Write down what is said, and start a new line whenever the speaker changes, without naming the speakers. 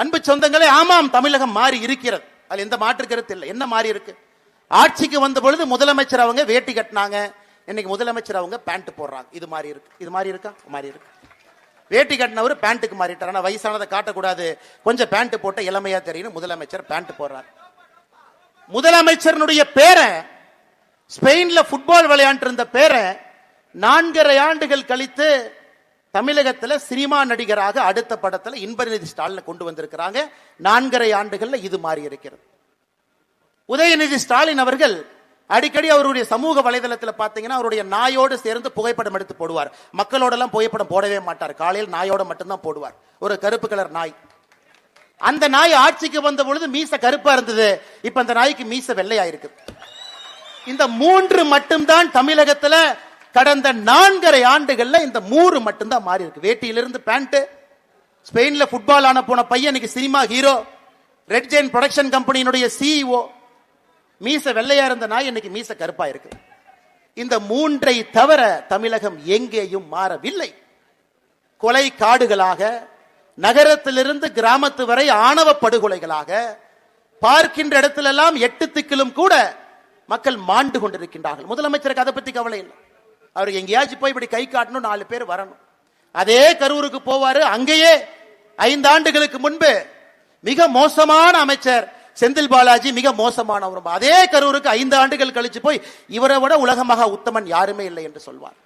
அன்பு சொந்தங்களே ஆமாம் தமிழகம் மாறி இருக்கிறது. அதில் எந்த மாற்று கருத்து இல்லை. என்ன மாறி இருக்கு? ஆட்சிக்கு வந்த பொழுது முதலமைச்சர் அவங்க வேட்டி கட்டினாங்க. இன்னைக்கு முதலமைச்சர் அவங்க பேண்ட் போடுறாங்க. இது மாதிரி இருக்கு. இது மாதிரி இருக்கா? மாறி இருக்கு. வேட்டி கட்டினவர் பேண்ட்டுக்கு மாறிட்டார். ஆனால் வயசானதை காட்டக்கூடாது. கொஞ்சம் பேண்ட் போட்ட இளமையா தெரியும் முதலமைச்சர் பேண்ட் போடுறார். முதலமைச்சரனுடைய பேரை ஸ்பெயின்ல ஃபுட்பால் விளையாண்டு இருந்த பேரை நான்கரை ஆண்டுகள் கழித்து தமிழகத்துல சினிமா நடிகராக அடுத்த படத்துல இன்பநிதி ஸ்டாலினை கொண்டு வந்திருக்கிறாங்க. நான்கரை ஆண்டுகள்ல இது மாறி இருக்கிறது. உதயநிதி ஸ்டாலின் அவர்கள் அடிக்கடி அவருடைய சமூக வலைதளத்தில் பார்த்தீங்கன்னா அவருடைய நாயோடு சேர்ந்து புகைப்படம் எடுத்து போடுவார். மக்களோட எல்லாம் புகைப்படம் போடவே மாட்டார். காலையில் நாயோட மட்டும்தான் போடுவார். ஒரு கருப்பு கலர் நாய். அந்த நாய் ஆட்சிக்கு வந்த பொழுது மீச கருப்பா இருந்தது. இப்ப அந்த நாய்க்கு மீச வெள்ளையாயிருக்கு இந்த மூன்று மட்டும்தான் தமிழகத்துல கடந்த நான்கரை ஆண்டுகள்ல இந்த மூறு மட்டும்தான் மாறி இருக்கு. வேட்டியிலிருந்து பேண்ட் ஸ்பெயின்ல ஃபுட்பால் ஆன போன பையன் இன்னைக்கு cinema hero red giant production கம்பெனியினுடைய CEO மீச வெள்ளையா இருந்த நாய் இன்னைக்கு மீச கருப்பா இருக்கு. இந்த மூன்றை தவிர தமிழகம் எங்கேயும் மாறவில்லை. கொலை காடுகளாக நகரத்திலிருந்து கிராமத்து வரை ஆணவ படுகொலைகளாக பார்க்கின்ற இடத்திலெல்லாம் எட்டு திக்கிலும் கூட மக்கள் மாண்டு கொண்டிருக்கின்றார்கள். முதலமைச்சருக்கு அதை பத்தி கவலை இல்லை. அவர் எங்கேயாச்சும் போய் இப்படி கை காட்டணும் நாலு பேர் வரணும். அதே கரூருக்கு போவாரு. அங்கேயே ஐந்து ஆண்டுகளுக்கு முன்பு மிக மோசமான அமைச்சர் செந்தில் பாலாஜி மிக மோசமானவர். அதே கரூருக்கு ஐந்து ஆண்டுகள் கழிச்சு போய் இவரை விட உலகமாக உத்தமன் யாருமே இல்லை என்று சொல்வார்.